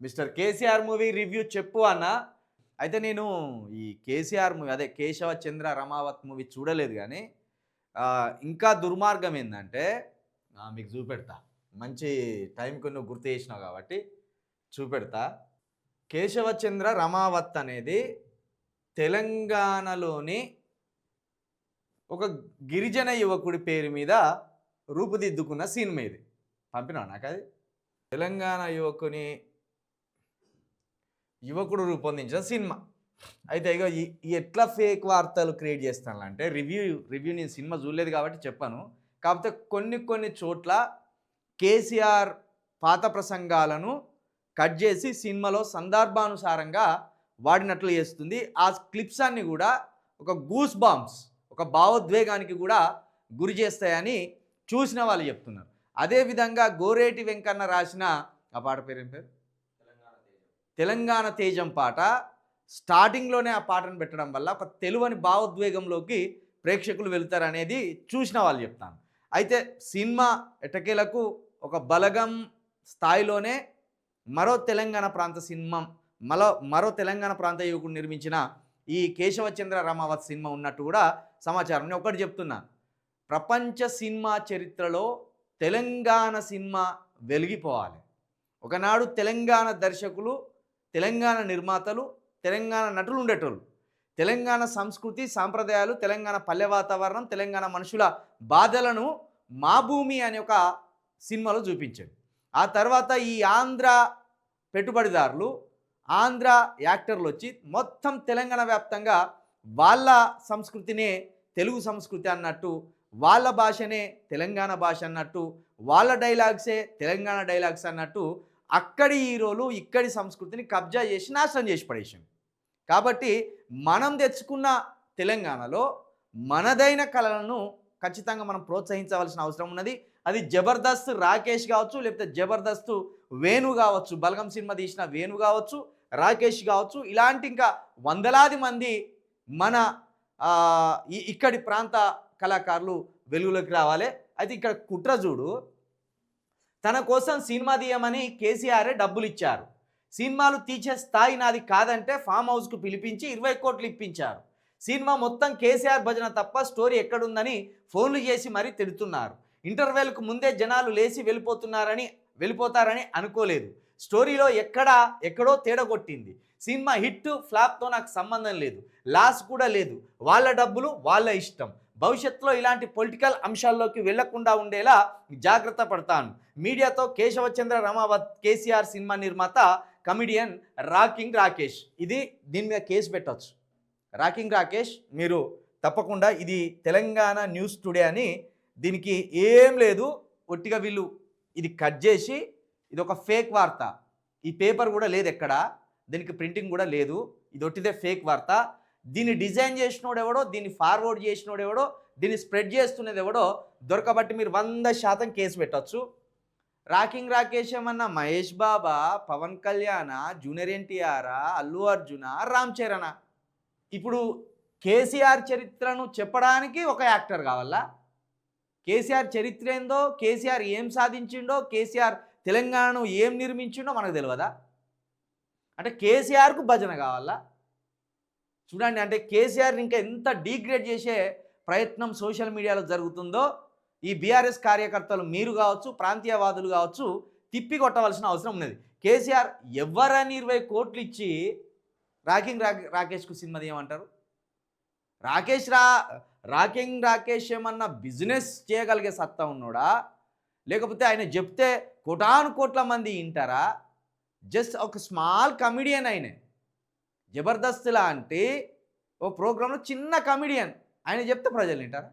Mister KCR movie review చెప్పు అన్న. అయితే నేను ఈ కేసీఆర్ మూవీ అదే కేశవ చంద్ర రమావత్ మూవీ చూడలేదు కానీ ఇంకా దుర్మార్గం ఏంటంటే మీకు చూపెడతా. మంచి టైంకి నువ్వు గుర్తు చేసినావు కాబట్టి చూపెడతా. కేశవచంద్ర రమావత్ అనేది తెలంగాణలోని ఒక గిరిజన యువకుడి పేరు మీద రూపుదిద్దుకున్న సినిమా ఇది. పంపినా నాకు అది తెలంగాణ యువకుని యువకుడు రూపొందించిన సినిమా. అయితే ఇక ఈ- ఎట్లా ఫేక్ వార్తలు క్రియేట్ చేస్తాను అంటే రివ్యూ రివ్యూ నేను సినిమా చూడలేదు కాబట్టి చెప్పాను. కాకపోతే కొన్ని కొన్ని చోట్ల కేసీఆర్ పాత ప్రసంగాలను కట్ చేసి సినిమాలో సందర్భానుసారంగా వాడినట్లు చేస్తుంది. ఆ క్లిప్స్ అన్ని కూడా ఒక గూస్ బాంబ్స్ ఒక భావోద్వేగానికి కూడా గురి చేస్తాయని చూసిన వాళ్ళు చెప్తున్నారు. అదేవిధంగా గోరేటి వెంకన్న రాసిన ఆ పాట పేరు ఏం పేరు? తెలంగాణ తేజం పాట స్టార్టింగ్లోనే ఆ పాటను పెట్టడం వల్ల ఒక తెలువని భావోద్వేగంలోకి ప్రేక్షకులు వెళ్తారనేది చూసిన వాళ్ళు చెప్తాను. అయితే సినిమా ఎటకేలకు ఒక బలగం స్థాయిలోనే మరో తెలంగాణ ప్రాంత సినిమా మరో మరో తెలంగాణ ప్రాంత యువకుడు నిర్మించిన ఈ కేశవచంద్ర రామావత్ సినిమా ఉన్నట్టు కూడా సమాచారం. నేను ఒకటి చెప్తున్నా. ప్రపంచ సినిమా చరిత్రలో తెలంగాణ సినిమా వెలిగిపోవాలి. ఒకనాడు తెలంగాణ దర్శకులు తెలంగాణ నిర్మాతలు తెలంగాణ నటులు ఉండేటోళ్ళు. తెలంగాణ సంస్కృతి సాంప్రదాయాలు తెలంగాణ పల్లె వాతావరణం తెలంగాణ మనుషుల బాధలను మా భూమి అనే ఒక సినిమాలో చూపించాడు. ఆ తర్వాత ఈ ఆంధ్ర పెట్టుబడిదారులు ఆంధ్ర యాక్టర్లు వచ్చి మొత్తం తెలంగాణ వ్యాప్తంగా వాళ్ళ సంస్కృతినే తెలుగు సంస్కృతి అన్నట్టు వాళ్ళ భాషనే తెలంగాణ భాష అన్నట్టు వాళ్ళ డైలాగ్సే తెలంగాణ డైలాగ్స్ అన్నట్టు అక్కడి హీరోలు ఇక్కడి సంస్కృతిని కబ్జా చేసి నాశనం చేసి పడేసాం కాబట్టి మనం తెచ్చుకున్న తెలంగాణలో మనదైన కళలను ఖచ్చితంగా మనం ప్రోత్సహించవలసిన అవసరం ఉన్నది. అది జబర్దస్త్ రాకేష్ కావచ్చు లేకపోతే జబర్దస్త్ వేణు కావచ్చు బలగం సినిమా తీసిన వేణు కావచ్చు రాకేష్ కావచ్చు ఇలాంటి ఇంకా వందలాది మంది మన ఇక్కడి ప్రాంత కళాకారులు వెలుగులోకి రావాలి. అయితే ఇక్కడ కుట్ర చూడు తన కోసం సినిమా తీయమని కేసీఆర్ డబ్బులు ఇచ్చారు సినిమాలు తీసే స్థాయి నాది కాదంటే ఫామ్ హౌస్కు పిలిపించి ఇరవై కోట్లు ఇప్పించారు. సినిమా మొత్తం కేసీఆర్ భజన తప్ప స్టోరీ ఎక్కడుందని ఫోన్లు చేసి మరీ తిడుతున్నారు. ఇంటర్వెల్కు ముందే జనాలు లేచి వెళ్ళిపోతున్నారని వెళ్ళిపోతారని అనుకోలేదు. స్టోరీలో ఎక్కడా ఎక్కడో తేడా కొట్టింది. సినిమా హిట్ ఫ్లాప్తో నాకు సంబంధం లేదు. లాస్ కూడా లేదు. వాళ్ళ డబ్బులు వాళ్ళ ఇష్టం. భవిష్యత్తులో ఇలాంటి పొలిటికల్ అంశాల్లోకి వెళ్ళకుండా ఉండేలా జాగ్రత్త పడతాను. మీడియాతో కేశవచంద్ర రమావత్ కేసీఆర్ సినిమా నిర్మాత కమిడియన్ రాకింగ్ రాకేష్. ఇది దీని మీద కేసు పెట్టవచ్చు రాకింగ్ రాకేష్ మీరు తప్పకుండా ఇది తెలంగాణ న్యూస్ టుడే అని దీనికి ఏం లేదు. ఒట్టిగా వీళ్ళు ఇది కట్ చేసి ఇది ఒక ఫేక్ వార్త. ఈ పేపర్ కూడా లేదు ఎక్కడ. దీనికి ప్రింటింగ్ కూడా లేదు. ఇది ఒట్టిదే ఫేక్ వార్త. దీన్ని డిజైన్ చేసినోడు ఎవడో దీన్ని ఫార్వర్డ్ చేసినోడు ఎవడో దీన్ని స్ప్రెడ్ చేస్తున్నది ఎవడో దొరకబట్టి మీరు వంద శాతం కేసు పెట్టచ్చు. రాకింగ్ రాకేష్ ఏమన్నా మహేష్ బాబా పవన్ కళ్యాణ జూనియర్ ఎన్టీఆర్ అల్లు అర్జున రామ్ చరణ్. ఇప్పుడు కేసీఆర్ చరిత్రను చెప్పడానికి ఒక యాక్టర్ కావాలా? కేసీఆర్ చరిత్ర ఏందో కేసీఆర్ ఏం సాధించిండో కేసీఆర్ తెలంగాణను ఏం నిర్మించిండో మనకు తెలియదా అంటే కేసీఆర్కు భజన కావాలా? చూడండి అంటే కేసీఆర్ ఇంకా ఎంత డీగ్రేడ్ చేసే ప్రయత్నం సోషల్ మీడియాలో జరుగుతుందో ఈ బీఆర్ఎస్ కార్యకర్తలు మీరు కావచ్చు ప్రాంతీయవాదులు కావచ్చు తిప్పి కొట్టవలసిన అవసరం ఉన్నది. కేసీఆర్ ఎవరని ఇరవై కోట్లు ఇచ్చి రాకింగ్ రా రాకేష్కు సినిమా ఏమంటారు రాకేష్ రా రాకింగ్ రాకేష్ ఏమన్నా బిజినెస్ చేయగలిగే సత్తా ఉన్నోడా? లేకపోతే ఆయన చెప్తే కోటాను కోట్ల మంది వింటారా జస్ట్ ఒక స్మాల్ కమిడియన్ ఆయనే. జబర్దస్త్ లాంటి ఓ ప్రోగ్రాంలో చిన్న కమిడియన్ ఆయన చెప్తే ప్రజలు వింటారా?